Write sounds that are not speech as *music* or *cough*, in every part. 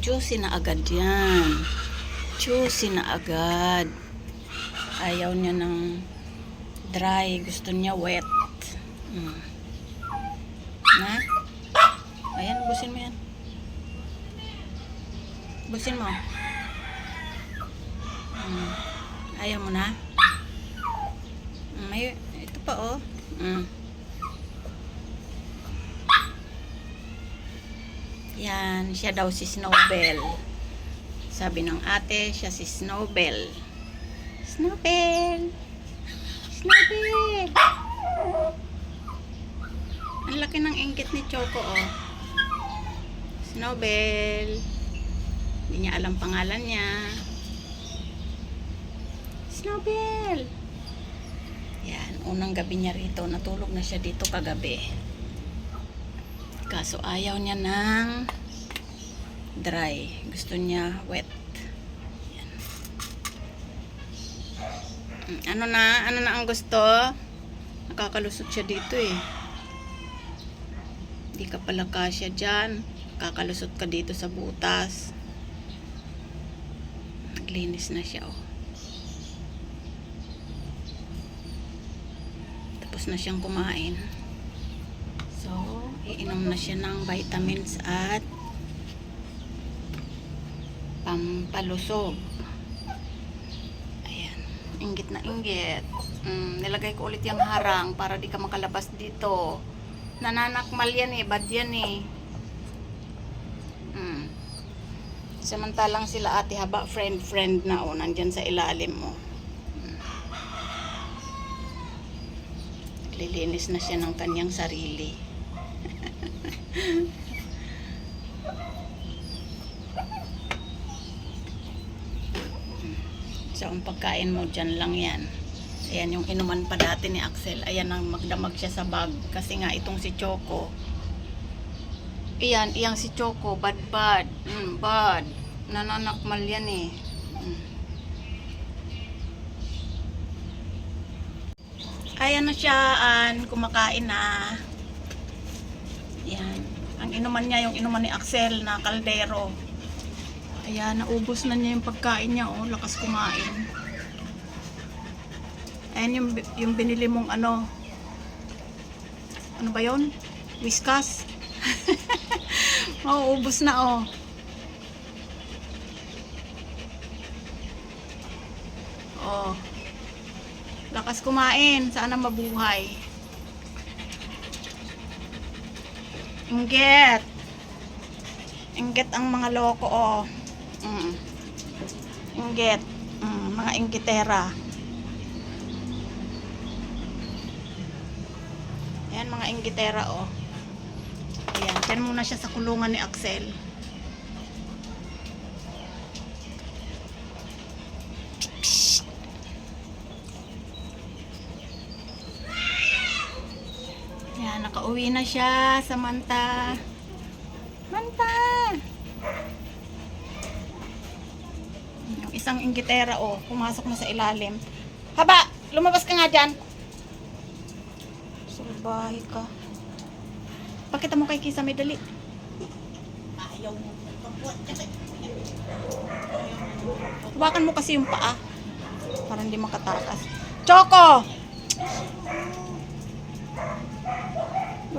juicy na agad yan. Juicy na agad. Ayaw niya ng dry. Gusto niya wet. Mm. Na? Ayan, busin mo yan. Busin mo. Mm. Ayaw mo na? Mm, May, ito pa oh. Mm. Yan, siya daw si Snowbell. Sabi ng ate, siya si Snowbell. Snowbell! Snowbell! Ang laki ng ingkit ni Choco, oh. Snowbell. Hindi niya alam pangalan niya. Snowbell! Yan, unang gabi niya rito. Natulog na siya dito kagabi. Kaso ayaw niya ng dry. Gusto niya wet. Yan. Ano na? Ano na ang gusto? Nakakalusot siya dito eh. Hindi ka pala kasya dyan. Kakalusot ka dito sa butas. Naglinis na siya oh. Tapos na siyang kumain. Iinom na siya ng vitamins at pampalusog. Ayan. Inggit na inggit. Mm, nilagay ko ulit yung harang para di ka makalabas dito. Nananakmal yan eh. Bad yan eh. Mm. Samantalang sila ate haba friend-friend na o nandyan sa ilalim mo. Mm. Lilinis na siya ng kanyang sarili. So, ang pagkain mo dyan lang yan. Ayan yung inuman pa dati ni Axel. Ayan ang magdamag siya sa bag. Kasi nga itong si Choco. Iyan, iyang si Choco. Bad bad. Mm, bad. Nananakmal yan eh. Mm. Ayan na siya. An, kumakain na. Yan. Ang inuman niya, yung inuman ni Axel na kaldero. Ayan, naubos na niya yung pagkain niya, oh. Lakas kumain. Ayan yung, yung binili mong ano. Ano ba yon? Whiskas. *laughs* Mauubos na, oh. Oh. Lakas kumain. Sana mabuhay. Inggit. Inggit ang mga loko, oh. Mm. Inggit. Mm, mga inggitera. Ayan, mga inggitera, oh. Ayan, dyan muna siya sa kulungan ni Axel. Psst. Ayan, nakauwi na siya sa Manta. Manta! Yung isang inggitera, oh, pumasok na sa ilalim. Haba! Lumabas ka nga dyan! Salbahe ka. Pakita mo kay Kisa may dali. Ayaw mo. Hawakan mo kasi yung paa. Para hindi makatakas. Choco!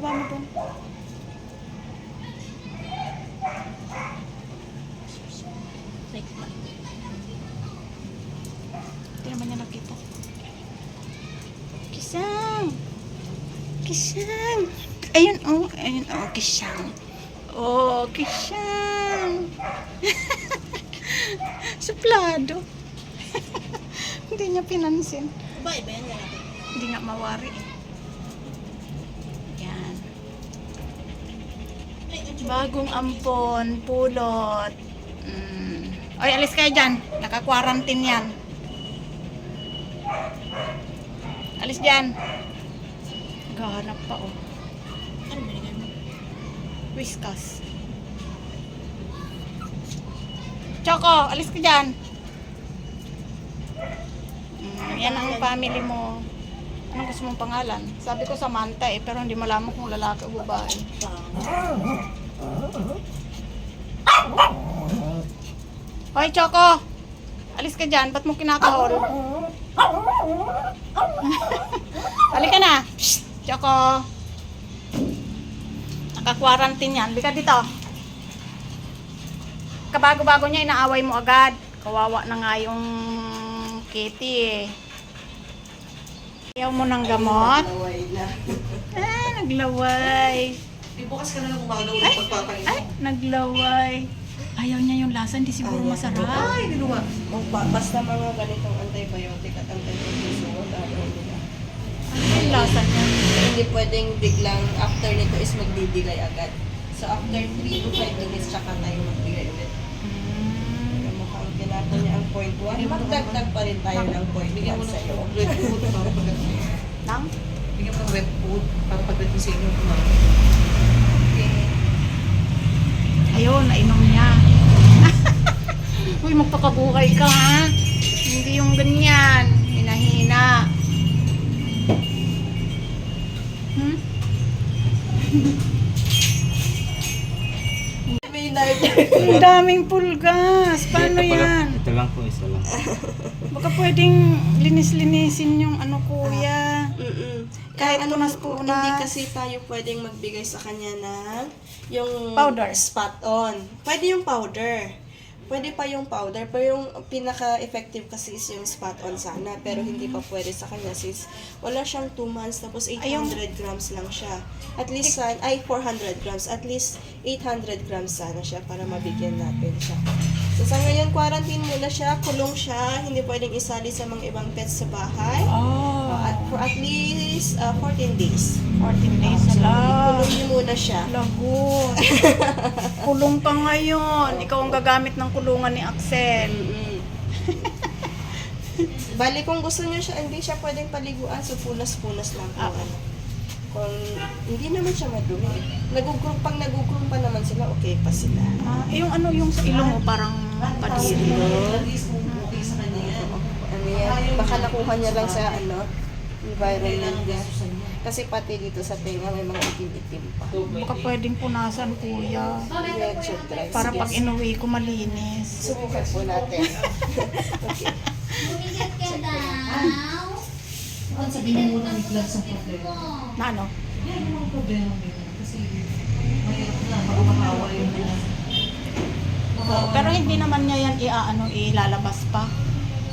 Baba mo dun. Hindi naman niya nakita. Kisang! Kisang! Ayun, oh. Ayun, oh. Kisang. Oh, kisang. *laughs* Suplado. *laughs* Hindi niya pinansin. Ba, iba yan. Hindi nga mawari. eh. Bagong ampon, pulot. Mm. Oy, alis kayo dyan. Naka-quarantine yan. Alis dyan. Gahanap pa, oh. Ano binigyan mo? Whiskas. Choco, alis ka dyan. Mm, yan ang family mo. Anong gusto mong pangalan? Sabi ko Samantha eh, pero hindi malaman kung lalaki o babae. Hoy, Choco! Alis ka dyan. Ba't mo kinakahol? *laughs* Halika na. Psst, Choco. Naka-quarantine yan. Halika dito. Kabago-bago niya, inaaway mo agad. Kawawa na nga yung kitty eh. Ayaw mo ng gamot? Naway na. Ah, naglaway. Di bukas ka na lang umaga ulit pagpapahinga. Ay, naglaway. Ayaw niya yung lasa, hindi siguro masarap. Ay. O, ba- basta mga ganitong antibiotic at antiprotozoal, ayaw nila. Ano yung lasa niya? Hindi pwedeng biglang after nito is magbibigay agad. So after 3 to 5 minutes, tsaka tayo magbigay ulit. Mm. Mukhang tinapon niya ang point 1. Magdagdag pa rin tayo ng point Bigyan mo 1 sa'yo. *laughs* ng red food para pagdating. Nang? Bigyan mo ng red food para pagdating sa inyo. Ayun, nainom niya. *laughs* Uy, magpakabuhay ka ha. Hindi yung ganyan. Hinahina. Hmm? Ang daming pulgas. Paano ito yan? Ito lang po, isa lang. Baka pwedeng linis-linisin yung ano kuya. Kahit Ano, punas-punas. Hindi kasi tayo pwedeng magbigay sa kanya ng yung Powder. spot on. Pwede yung powder. Pwede pa yung powder, pero yung pinaka-effective kasi is yung spot on sana. Pero hindi pa pwede sa kanya since wala siyang 2 months, tapos 800 grams lang siya. At least, san- ay 400 grams. At least 800 grams sana siya para mabigyan natin siya. So sa ngayon, quarantine muna siya, kulong siya, hindi pwedeng isali sa mga ibang pets sa bahay. Oh, Uh, at, for at least uh, 14 days. 14 days So, na lang. ikulong niyo muna siya. Lagot. *laughs* Kulong ka ngayon. Ikaw ang gagamit ng kulungan ni Axel. *laughs* Bali, kung gusto niyo siya, hindi siya pwedeng paliguan, so punas-punas lang po. Ah. ano. Kung hindi naman siya madumi. Nagugroup, pag nagugroup pa naman sila, okay pa sila. Ah, eh, yung ano yung sa ilong mo parang padiri. Okay sa kanya yan. Ano yan? Baka nakuha niya lang sa ano, environment niya. Kasi pati dito sa tenga may mga itim-itim pa. Baka pwedeng punasan kuya. Para pag inuwi ko malinis. Subukan po natin. *laughs* okay. Bumigyan ka daw. Ang sabihin mo na may sa problema. Na ano? Yan yung mga problema nila. Kasi mahirap na, makakahawa yung pero hindi naman niya yan iaano ilalabas pa.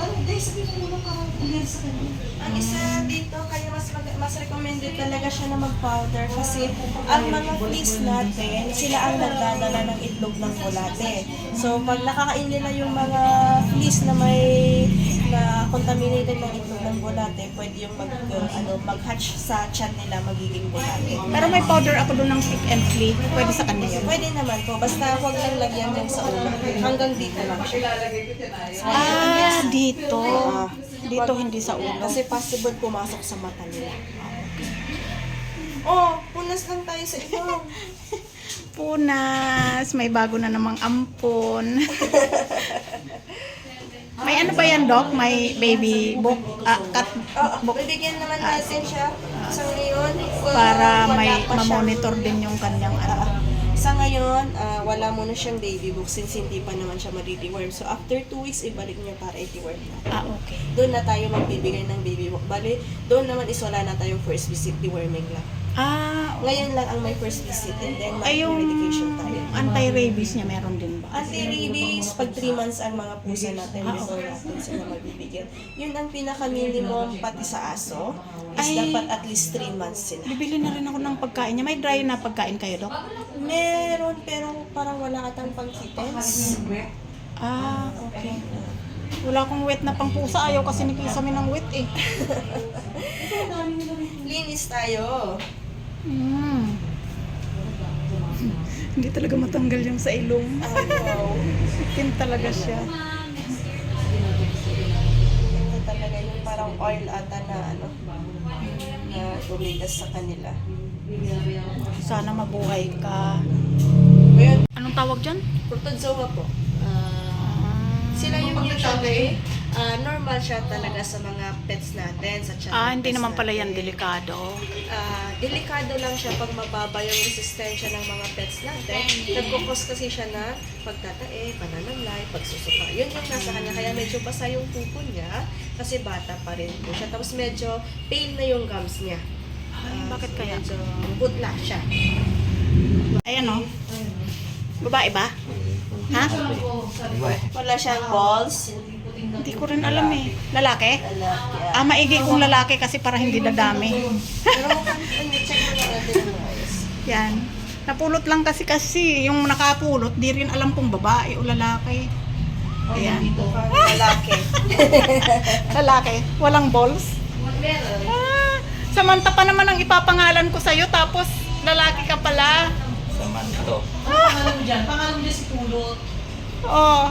Ano, dahil sabihin mo muna parang clear sa kanya. Ang isa dito, kaya mas mag- mas recommended talaga siya na mag-powder kasi ang mga fleas natin, sila ang nagdadala ng itlog ng bulate. So, pag nakakain nila yung mga fleas na may na contaminated ng itlog ng bulate, pwede yung mag, uh, ano, mag-hatch sa chan nila magiging bulate. Pero may powder ako doon ng pick and flea. Pwede sa yun. Pwede naman po, basta huwag lang lagyan din sa ulo. Hanggang dito lang. Ah, dito. Ah, Dito hindi sa ulo. Kasi possible pumasok sa mata nila. Oh, punas lang tayo sa ilong. *laughs* Punas. May bago na namang ampon. *laughs* May ano ba yan, Doc? May baby book, ah, cat Oo, bibigyan naman natin siya sa ngayon. uh, para wala may pa siyang- ma-monitor din yung kanyang ano. Ah, sa ngayon, ah, wala muna siyang baby book since hindi pa naman siya ma-deworm. So after 2 weeks, ibalik niya para i-deworm na. Ah, okay. Doon na tayo magbibigay ng baby book. Bali, doon naman is wala na tayong first visit, deworming lang. Ah, Ngayon lang ang may first visit and then ay may yung medication tayo. anti-rabies niya meron din ba? Anti-rabies, pag 3 months ang mga pusa natin, Ah, before natin sila mabibigyan. Yun ang pinaka-minimum pati sa aso, is Ay. dapat at least 3 months sila. Bibili na rin ako ng pagkain niya. May dry na pagkain kayo, Doc? Meron, pero parang wala atang pang kittens. Ah, okay. Wala akong wet na pang pusa. Ayaw kasi ni Kisame ng wet eh. *laughs* Linis tayo. Mm. Hindi talaga matanggal yung sa ilong. Ayaw. Itim talaga siya. Ito talaga yung parang oil ata na ano, na tumigas sa kanila. Sana mabuhay ka. Anong tawag dyan? protozoa po. Ah, Sila yung usually, ah, normal siya talaga sa mga pets natin. Sa Ah, hindi naman pala yan delikado. Ah, delikado lang siya pag mababa yung resistensya ng mga pets natin. Nagkukos kasi siya na pagtatae, pananamlay, pagsusuka. Yun yung nasa kanya. Kaya medyo basa yung pupo niya kasi bata pa rin po siya. Tapos medyo pain na yung gums niya. Ay, Ah, bakit so kaya? Medyo butla siya. Ayan o. Babae ba? Ha? Wala siyang balls. Hindi ko rin alam eh. Lalaki? Ah, maigi kung lalaki kasi para hindi dadami. *laughs* Yan. Napulot lang kasi kasi yung nakapulot, di rin alam kung babae o lalaki. Ayan. Lalaki. *laughs* Lalaki. Walang balls. Ah, Samantha pa naman ang ipapangalan ko sa'yo tapos lalaki ka pala. Samanto. Ano pangalan mo dyan? Pangalan mo dyan si Pulot. Oh.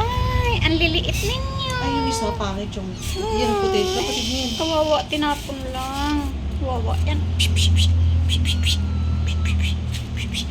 Ay, ang liliit ninyo. Ay, yung isa, pangit yung... Yan, puti. Kapatid niya yan. Kawawa, tinapon lang. Kawawa. Yan. Psh, psh, psh. Psh, psh, psh. Psh, psh, psh. Psh, psh.